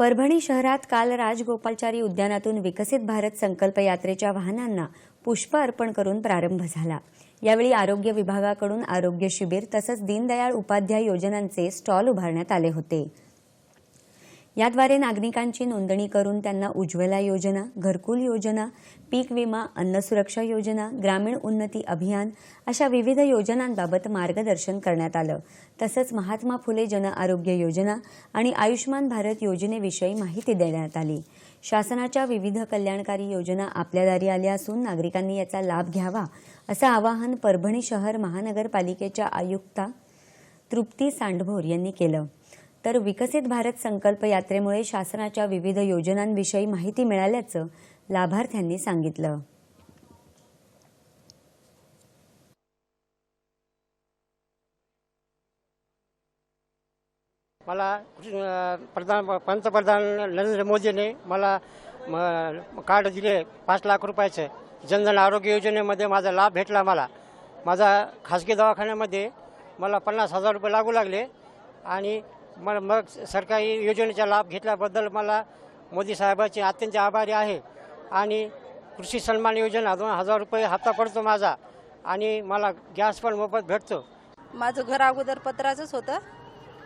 परभणी शहरात काल राजगोपालचारी उद्यानातून विकसित भारत संकल्प यात्रेच्या वाहनांना पुष्प अर्पण करून प्रारंभ झाला. यावेळी आरोग्य विभागाकडून आरोग्य शिबिर तसंच दीनदयाळ उपाध्याय योजनांचे स्टॉल उभारण्यात आले होते. याद्वारे नागरिकांची नोंदणी करून त्यांना उज्ज्वला योजना घरकुल योजना पीक विमा अन्न सुरक्षा योजना ग्रामीण उन्नती अभियान अशा विविध योजनांबाबत मार्गदर्शन करण्यात आलं. तसंच महात्मा फुले जन आरोग्य योजना आणि आयुष्मान भारत योजनेविषयी माहिती देण्यात आली. शासनाच्या विविध कल्याणकारी योजना आपल्या दारी आल्या असून नागरिकांनी याचा लाभ घ्यावा असं आवाहन परभणी शहर महानगरपालिकेच्या आयुक्ता तृप्ती सांडभोर यांनी केलं. तर विकसित भारत संकल्प यात्रेमुळे शासनाच्या विविध योजनांविषयी माहिती मिळाल्याचं लाभार्थ्यांनी सांगितलं. मला प्रधान पंतप्रधान नरेंद्र मोदीने मला कार्ड दिले पाच लाख रुपयाचं. जनधन आरोग्य योजनेमध्ये माझा लाभ भेटला मला. माझा खाजगी दवाखान्यामध्ये मला पन्नास हजार रुपये लागू लागले आणि मग मग सरकारी योजनेचा लाभ घेतल्याबद्दल मला मोदी साहेबाचे अत्यंत आभारी आहे. आणि कृषी सन्मान योजना दोन हजार रुपये हप्ता पडतो माझा आणि मला गॅस पण मोफत भेटतो. माझं घर अगोदर पत्राचंच होतं.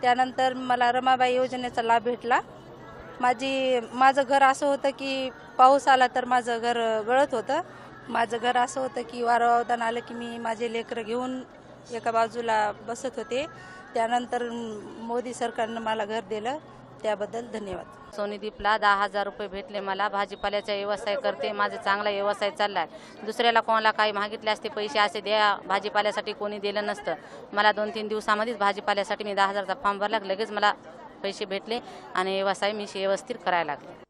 त्यानंतर मला रमाबाई योजनेचा लाभ भेटला. माझी माझं घर असं होतं की पाऊस आला तर माझं घर गळत होतं. माझं घर असं होतं की वारंवार आलं की मी माझे लेकरं घेऊन एका बाजूला बसत होते. त्यानंतर मोदी सरकारनं मला घर दिलं. त्याबद्दल धन्यवाद. सोनीदीपला दहा हजार रुपये भेटले मला. भाजीपाल्याचा व्यवसाय करते. माझा चांगला व्यवसाय चाललाय. दुसऱ्याला कोणाला काही मागितले असते पैसे असे द्या. भाजीपाल्यासाठी कोणी दिलं नसतं. मला दोन तीन दिवसामध्येच भाजीपाल्यासाठी मी दहा हजारचा फॉर्म भरला. लगेच मला पैसे भेटले आणि व्यवसाय मी व्यवस्थित करायला लागले.